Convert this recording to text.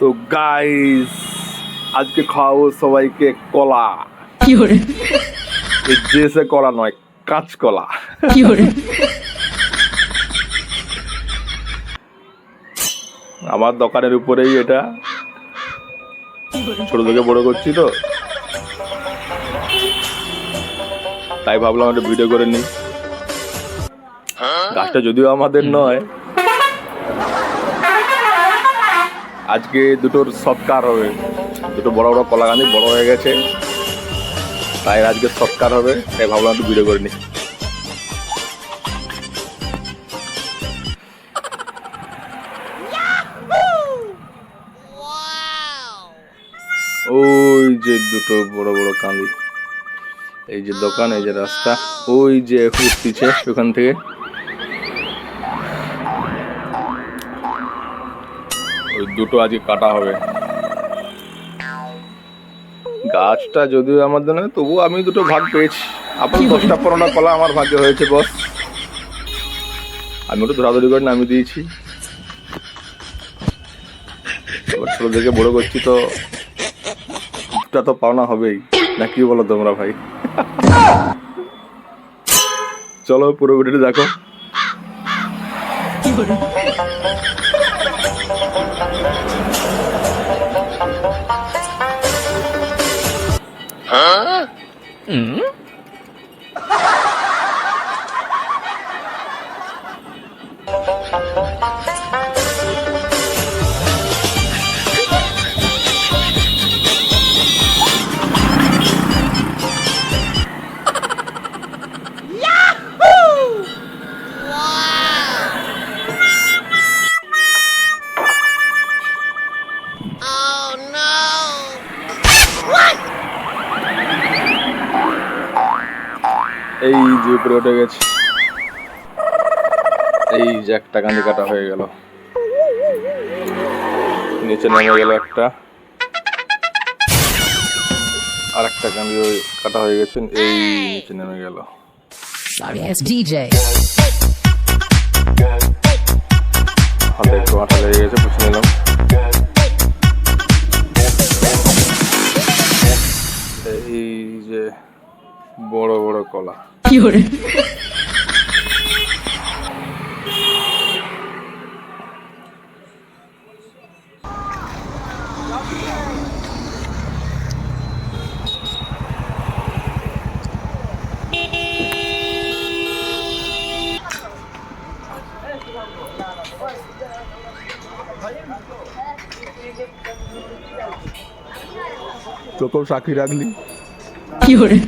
তো গাইস আজকে খাওয়াবো সবাইকে কলা। জেসে কলা নয় কাঁচকলা। আমার দোকানের উপরেই এটা। ছোট থেকে বড় করছি তো। তাই ভাবলাম একটা ভিডিও করে নিই। গাছটা যদিও আমাদের নয় আজকে দুটোর সৎকার হবে। দুটো বড় বড় কলা গান্ধী বড় হয়ে গেছে। তাই আজকে সৎকার হবে তাই ভাবলাম একটু ভিডিও করে নিই। ওই যে দুটো বড় বড় কাঁদি এই যে দোকান এই যে রাস্তা। ওই যে উঠতিছে ওখান থেকে। ওই দুটো আজকে কাটা হবে। গাছটা যদিও আমাদের নয় তবুও আমি দুটো ভাগ পেয়েছি। আপাতত দশটা পনেরোটা কলা আমার ভাগ্যে হয়েছে বস। আমি ওটা ধরাধরি করে নামিয়ে দিয়েছি। ছোট থেকে বড় করছি তো। তো পাওনা হবেই। না কি বলো তোমরা ভাই? চলো পুরো ভিডিওটি দেখো। 嗯。এই যে উপরে উঠে গেছে। এই যে একটা কান্দি কাটা হয়ে গেল। নিচে নেমে গেল একটা। আর একটা ওই কাটা হয়ে গেছে। এই নিচে নেমে গেল। DJ. বড় বড় কলা। 有人，তোকেও সাক্ষী রাখলি? 有人，